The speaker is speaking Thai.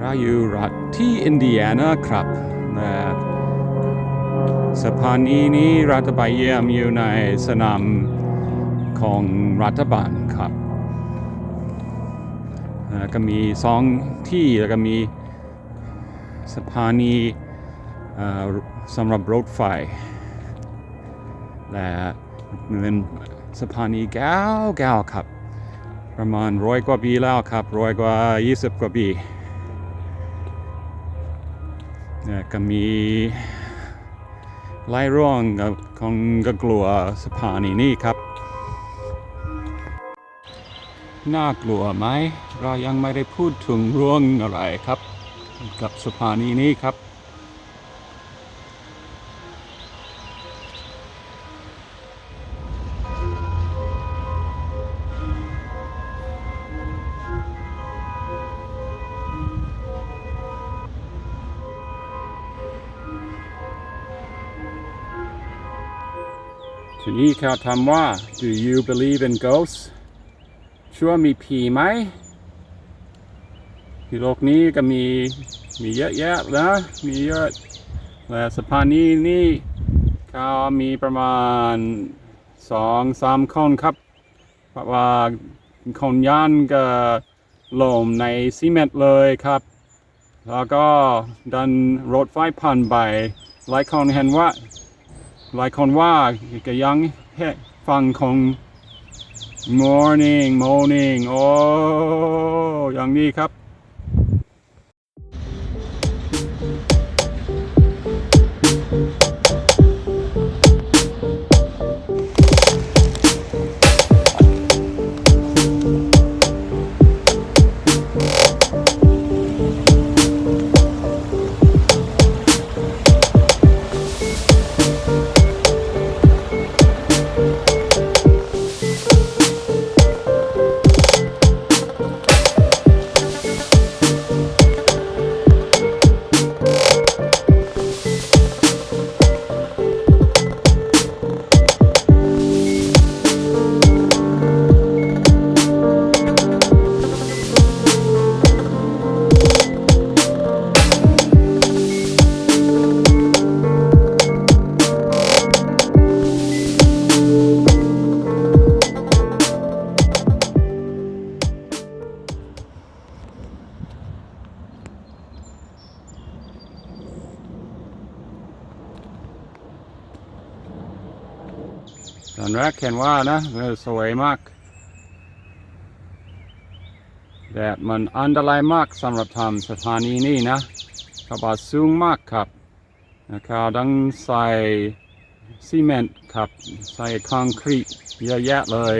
เราอยู่รัฐที่อินเดียนาครับและสถานีนี้รัฐบาลเยี่ยมอยู่ในสนามของรัฐบาลครับก็มีสองที่แล้วก็มีสถานีสำหรับรถไฟและเป็นสถานีแก้วแก้วครับ ประมาณร้อยกว่าปีแล้วครับร้อยกว่า 20 กว่าปี ก็มีไล่ร่องกับของกกลัวสะพานนี้ครับ น่ากลัวไหม เรายังไม่ได้พูดถึงเรื่องอะไรครับ กับสะพานีนี้ครับ ทีนี้เขาถามว่า do you believe in ghosts เชื่อมีผีไหมที่โลกนี้ก็มีมีเยอะแยะนะ มีเยอะและสะพานนี้นี่เขามีประมาณสองสามคนครับ เพราะว่าคนย่านก็ลมในซีเมนต์เลยครับ แล้วก็ดันรถไฟผ่านไปหลายคนเห็นว่า หลายคนว่าก็ยังฟังของ morning morning โอ้อย่างนี้ครับ ตอนแรกเห็นว่านะสวยมาก แดดมันอันตรายมากสำหรับทำสถานีนี้นะกระบะสูงมากครับนะครับต้องใส่ซีเมนต์ครับ ใส่คอนกรีตเยอะแยะเลย